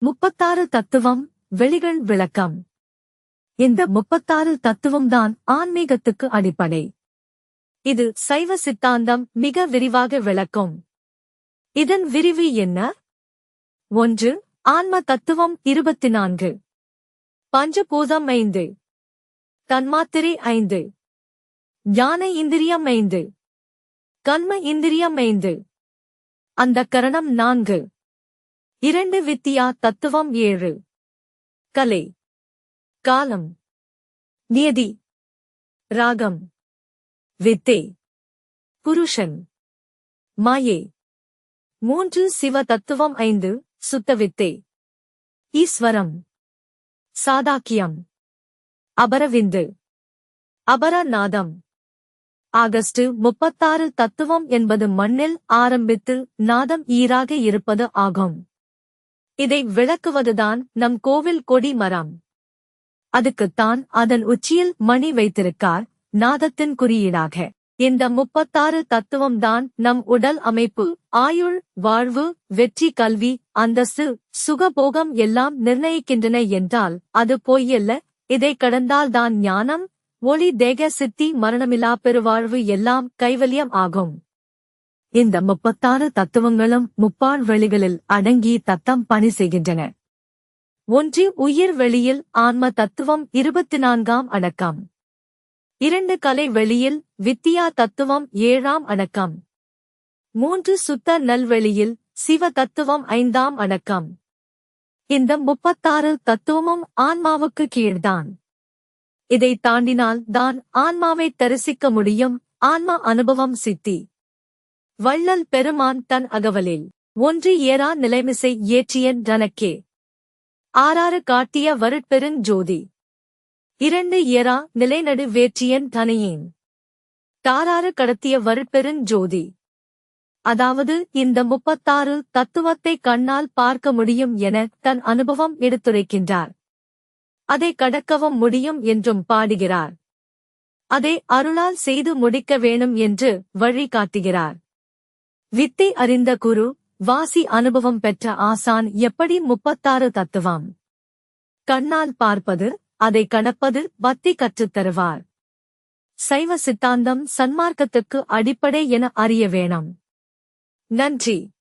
முப்பத்தாறு தத்துவம் வெளிகள் விளக்கம். இந்த முப்பத்தாறு தத்துவம்தான் ஆன்மீகத்துக்கு அடிப்படை. இது சைவ சித்தாந்தம் மிக விரிவாக விளக்கும். இதன் விரிவு என்ன? ஒன்று ஆன்ம தத்துவம் இருபத்தி நான்கு பஞ்சபூதம் ஐந்து. தன்மாத்திரை ஐந்து. ஞான இந்திரியம் ஐந்து. கண்ம இந்திரியம் ஐந்து. அந்த கரணம் நான்கு. இரண்டு வித்தியா தத்துவம் ஏழு. கலை. காலம். நியதி. ராகம். வித்தே. புருஷன். மாயே. மூன்று சிவ தத்துவம் ஐந்து சுத்த வித்தே. ஈஸ்வரம். சாதாக்கியம். அபரவிந்து. அபரநாதம். ஆகஸ்ட் முப்பத்தாறு தத்துவம் என்பது மண்ணில் ஆரம்பித்து நாதம் ஈராக இருப்பது ஆகும். இதை விளக்குவதுதான் நம் கோவில் கொடி மரம். அதுக்குத்தான் அதன் உச்சியில் மணி வைத்திருக்கார் நாதத்தின் குறியீடாக. இந்த முப்பத்தாறு தத்துவம்தான் நம் உடல் அமைப்பு ஆயுள் வாழ்வு வெற்றி கல்வி அந்தஸ்து சுகபோகம் எல்லாம் நிர்ணயிக்கின்றன என்றால் அது பொய்யல்ல இதை கடந்தால்தான் ஞானம் ஒளி தேக சித்தி மரணமில்லா பெருவாழ்வு எல்லாம் கைவல்யம் ஆகும். இந்த முப்பத்தாறு தத்துவங்களும் முப்பால் வெளிகளில் அடங்கி தத்தம் பணி செய்கின்றன. ஒன்று உயிர் வெளியில் ஆன்ம தத்துவம் இருபத்தி நான்காம் அடக்கம். இரண்டு கலை வெளியில் வித்தியா தத்துவம் ஏழாம் அடக்கம். மூன்று சுத்த நல்வெளியில் சிவ தத்துவம் ஐந்தாம் அடக்கம். இந்த முப்பத்தாறு தத்துவமும் ஆன்மாவுக்கு கீழ்தான். இதை தாண்டினால் தான் ஆன்மாவை தரிசிக்க முடியும் ஆன்மா அனுபவம் சித்தி. வள்ளல் பெருமான் தன் அகவலில் ஒன்று ஏறா நிலைமிசை ஏற்றியன் தனக்கே. ஆறாறு காட்டிய வருட்பெருஞ் ஜோதி. இரண்டு ஏறா நிலைநடு வேற்றியன் தனையேன். தாராறு கடத்திய வருட்பெருஞ் ஜோதி. அதாவது இந்த முப்பத்தாறு தத்துவத்தை கண்ணால் பார்க்க முடியும் என தன் அனுபவம் எடுத்துரைக்கின்றார். அதை கடக்கவும் முடியும் என்றும் பாடுகிறார். அதை அருளால் செய்து முடிக்க வேணும் என்று வழி காட்டுகிறார். வித்தை அறிந்த குரு வாசி அனுபவம் பெற்ற ஆசான் எப்படி முப்பத்தாறு தத்துவம்? கண்ணால் பார்ப்பது அதை கடப்பது பக்தி கற்றுத் தருவார். சைவ சித்தாந்தம் சன்மார்க்கத்துக்கு அடிப்படை என அறிய வேணும். நன்றி.